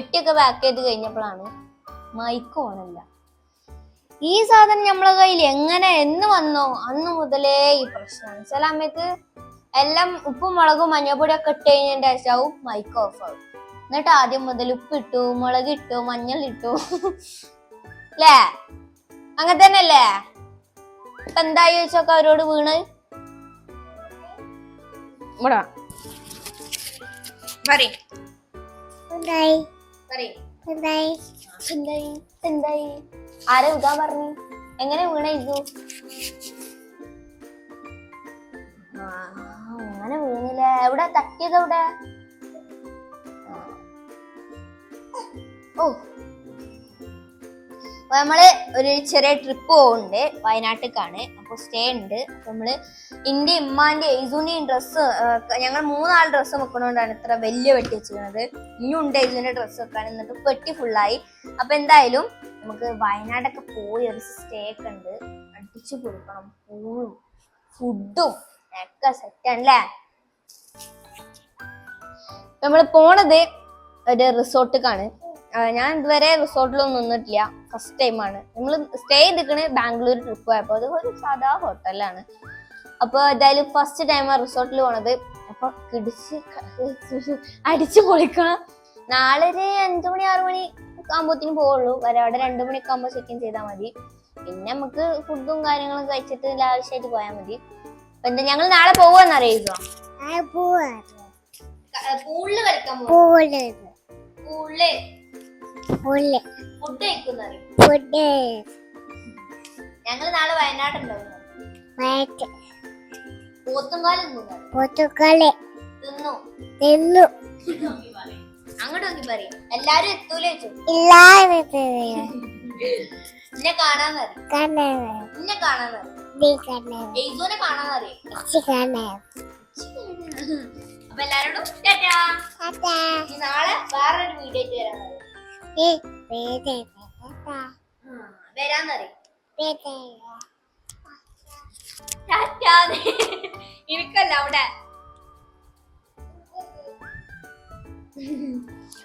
ഒക്കെ പാക്ക് ചെയ്ത് കഴിഞ്ഞപ്പോഴാണ് മൈക്ക് ഓണല്ല ഈ സാധനം നമ്മളെ കയ്യിൽ എങ്ങനെ എന്ന് വന്നോ അന്ന് മുതലേ ഈ പ്രശ്നമാണ് ചില സമയത്ത് എല്ലാം ഉപ്പും മുളകും മഞ്ഞപ്പൊടി ഒക്കെ ഇട്ട് കഴിഞ്ഞതിന്റെ ശേഷമാവും മൈക്ക് ഓഫ് ആവും. എന്നിട്ട് ആദ്യം മുതൽ ഉപ്പിട്ടു മഞ്ഞൾ ഇട്ടു. അല്ലേ അങ്ങനെ തന്നെ അല്ലേ ഇപ്പൊ എന്തായി ചോദിച്ചൊക്കെ അവരോട് വീണ്? ഇവിടെ പറയും. പറയ്. എന്തായി? എന്തായി? എന്തായി? ആരെ വിടാൻ പറഞ്ഞു? എങ്ങനെ വീണ ഇതു അങ്ങനെ വീണില്ലേ. എവിടെ? തട്ടിയത് എവിടെ? ഓ അപ്പൊ നമ്മൾ ഒരു ചെറിയ ട്രിപ്പ് പോകുന്നുണ്ട് വയനാട്ടിലേക്കാണ്. അപ്പൊ സ്റ്റേ ഉണ്ട്. അപ്പൊ നമ്മൾ എന്റെ ഇമ്മാന്റെ ഐസുണിയും ഡ്രസ്സ് ഞങ്ങൾ മൂന്നാൾ ഡ്രസ്സ് വെക്കണോണ്ടാണ് ഇത്ര വലിയ വെട്ടി വെച്ചിരുന്നത് ഇനിയുണ്ട് എയ്സൂന്റെ ഡ്രസ്സ് വെക്കാൻ. എന്നിട്ട് പെട്ടി ഫുള്ളായി അപ്പൊ എന്തായാലും നമുക്ക് വയനാടൊക്കെ പോയി ഒരു സ്റ്റേ ഒക്കെ ഉണ്ട്. അടിച്ചു കൊടുക്കണം പൂവും ഫുഡും ഒക്കെ സെറ്റ് ആണല്ലേ? നമ്മൾ പോണത് ഒരു റിസോർട്ടിക്കാണ് ഞാൻ ഇതുവരെ റിസോർട്ടിലൊന്നും നിന്നിട്ടില്ല. ഫസ്റ്റ് ടൈമാണ് നമ്മൾ സ്റ്റേ ചെയ്തിരിക്കണ ബാംഗ്ലൂർ ട്രിപ്പ് പോയപ്പോൾ അത് ഒരു സാധാ ഹോട്ടലാണ് അപ്പൊ എന്തായാലും ഫസ്റ്റ് ടൈമാണ് റിസോർട്ടിൽ പോണത്. അപ്പൊ കിടിച്ച് അടിച്ചു പൊളിക്കണം. നാളെ ഒരു അഞ്ചു മണി ആറു മണി ആകുമ്പോഴത്തേനും പോവുള്ളൂ. വരെ അവിടെ രണ്ടു മണിയൊക്കെ ആകുമ്പോൾ ചെക്ക് ഇൻ ചെയ്താൽ മതി. പിന്നെ നമുക്ക് ഫുഡും കാര്യങ്ങളും കഴിച്ചിട്ട് ലാവശ്യമായിട്ട് പോയാൽ മതി. അപ്പൊ എന്താ ഞങ്ങൾ നാളെ പോവാന്ന് അറിയിക്കോ പൂളിൽ കളിക്കാൻ പോവുള്ളത് പൂളിൽ. പുല്ല് ഫുഡ് ഞങ്ങൾ നാളെ വയനാട്ടുണ്ടാവും അങ്ങോട്ട് നോക്കി പറയും. എല്ലാരും എത്തൂലേ എന്നെ നാളെ വേറൊരു വീഡിയോ ആയിട്ട് വരാൻ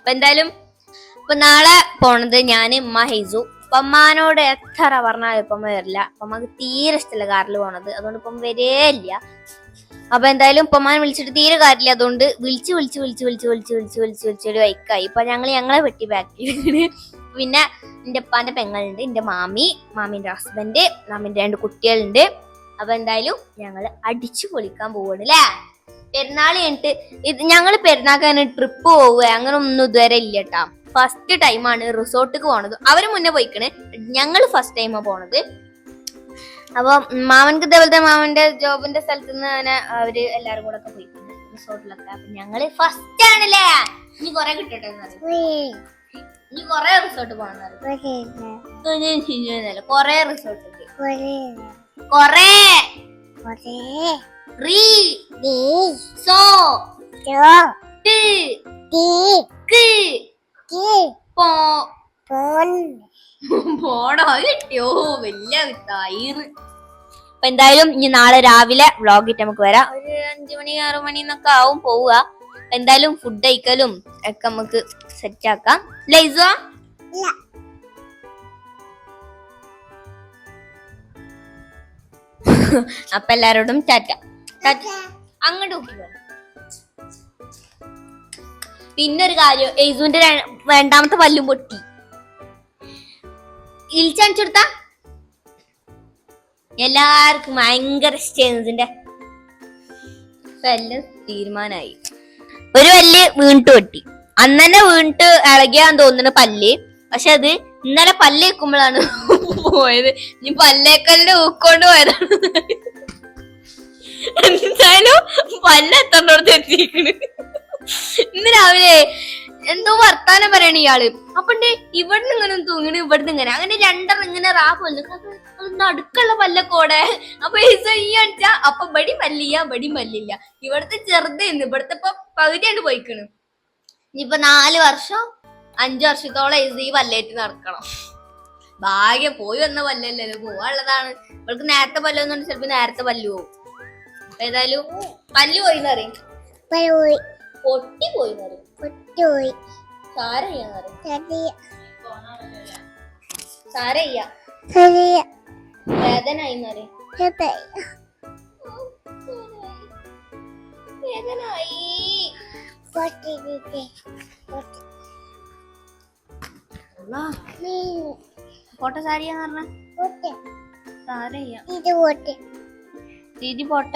എന്തായാലും ഇപ്പൊ നാളെ പോണത് ഞാൻ ഉമ്മ ഹൈസു. അപ്പൊ എത്ര പറഞ്ഞാലും ഇപ്പം വരില്ല. അപ്പൊ തീരെ ഇഷ്ടമല്ല കാറിൽ പോണത്. അതുകൊണ്ട് ഇപ്പം വരേ ഇല്ല അപ്പൊ എന്തായാലും ഉപ്പമാൻ വിളിച്ചിട്ട് തീരെ കാര്യമില്ല. അതുകൊണ്ട് വിളിച്ച് വിളിച്ച് വിളിച്ച് വിളിച്ച് വിളിച്ച് വിളിച്ച് വിളിച്ച് വിളിച്ച് ഒരു വൈക്കായി. ഇപ്പൊ ഞങ്ങൾ ഞങ്ങളെ വെട്ടി ബാക്ക് പിന്നെ എന്റെ ഉപ്പാന്റെ പെങ്ങളുണ്ട് എന്റെ മാമി മാമിന്റെ ഹസ്ബൻഡ് മാമിന്റെ രണ്ട് കുട്ടികളുണ്ട്. അപ്പൊ എന്തായാലും ഞങ്ങൾ അടിച്ചു പൊളിക്കാൻ പോവാണ് അല്ലേ പെരുന്നാൾ കഴിഞ്ഞിട്ട് ഇത് ഞങ്ങൾ പെരുന്നാക്കാൻ ട്രിപ്പ് പോവുക അങ്ങനെ ഒന്നും ഇതുവരെ ഇല്ല കേട്ടാ ഫസ്റ്റ് ടൈമാണ് റിസോർട്ടിക്ക് പോണത്. അവർ മുന്നേ പോയിക്കണ്. ഞങ്ങൾ ഫസ്റ്റ് ടൈമാണ് പോണത്. അപ്പൊ മാമൻക്ക് ഇതേപോലത്തെ മാമന്റെ ജോബിന്റെ സ്ഥലത്ത് നിന്ന് അങ്ങനെ അവർ എല്ലാരും കൂടെ ഒക്കെ പോയിക്കണ് റിസോർട്ടിലൊക്കെ. അപ്പൊ ഞങ്ങൾ ഫസ്റ്റ് ആണല്ലേ? ഇനി കൊറേ കിട്ടട്ടെ ഇനി കൊറേ റിസോർട്ട് പോകണം കൊറേ റിസോർട്ട് കൊറേ റീ സോ ജോ ടി. ടി. കി. കി പോ. പോടോ കിട്ടിയോ? വലിയ തൈറ് അപ്പൊ എന്തായാലും ഇനി നാളെ രാവിലെ വ്ളോഗ് ഇട്ട് നമുക്ക് വരാം. ഒരു അഞ്ചു മണി ആറു മണി എന്നൊക്കെ ആവും പോവുക. എന്തായാലും ഫുഡ് കഴിക്കലും ഒക്കെ നമുക്ക് സെറ്റ് ആക്കാം. ലൈസോ അപ്പൊ എല്ലാരോടും ടാറ്റ. ടാറ്റ. അങ്ങോട്ട് നോക്കിക്കോ പിന്നെ ഒരു കാര്യം എയ്സുവിന്റെ വേണ്ടാമത്തെ രണ്ടാമത്തെ പല്ലും പൊട്ടി. ഇൽച്ചടിച്ചെടുത്ത എല്ലാവർക്കും ഭയങ്കര ഇഷ്ടതിന്റെ എല്ലാം തീരുമാനായി. ഒരു പല്ല് വീണിട്ട് പൊട്ടി. അന്ന് തന്നെ വീണിട്ട് ഇളകിയാന്ന് തോന്നുന്നു പല്ല്. പക്ഷെ അത് ഇന്നലെ പല്ല് വെക്കുമ്പോഴാണ് പോയത്. ഇനി പല്ലേക്കലിന്റെ ഊക്കൊണ്ട് പോയതാണ്. എന്തായാലും പല്ല് എത്തണ്ടോടത്ത് എത്തിയിരിക്കണ്. ഇന്ന് രാവിലെ എന്തോ വർത്താനം പറയണ ഇയാൾ. അപ്പണ്ട് ഇവിടുന്ന് ഇങ്ങനെ തൂങ്ങണ് ഇവിടുന്ന് ഇങ്ങനെ. അങ്ങനെ രണ്ടര ഇങ്ങനെ റാഫ് വന്നു. നടുക്കുള്ള പല്ലക്കോടെ അപ്പൊ ഈ അടിച്ച അപ്പൊ ബടി മല്ലിയ ബടി മല്ലില്ല ഇവിടുത്തെ ചെറുതായിരുന്നു ഇവിടുത്തെ ഇപ്പൊ പകുതിയാണ്ട് പോയിക്കണ്. ഇനിയിപ്പൊ നാല് വർഷം അഞ്ചു വർഷത്തോളം ഈ പല്ലേറ്റ് നടക്കണം. ഭാഗ്യം പോയി വന്ന പല്ലല്ലല്ലോ പോവാനുള്ളതാണ്. ഇവൾക്ക് നേരത്തെ പല്ലൊന്നും ചിലപ്പോ നേരത്തെ പല്ലു പോകും ഏതായാലും പല്ലു പോയി. എന്നറിയും പൊട്ടിപ്പോയി നറി പൊട്ടിപ്പോയി. സാരയ്യ സാരയ്യ പൊട്ട പറഞ്ഞ. ദീദി പൊട്ട.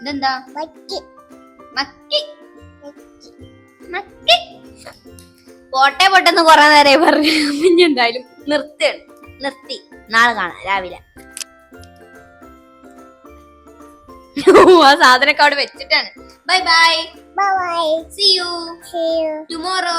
ഇതെന്താ? മക്കി മക്കി മക്കി പോട്ടെ പോട്ടെന്ന് കൊറേ നേരമായി പറഞ്ഞു. പിന്നെ എന്തായാലും നിർത്തി. നിർത്തി. നാളെ കാണാം രാവിലെ. ആ സാധനമൊക്കെ അവിടെ വെച്ചിട്ടാണ്. Bye bye bye see you tomorrow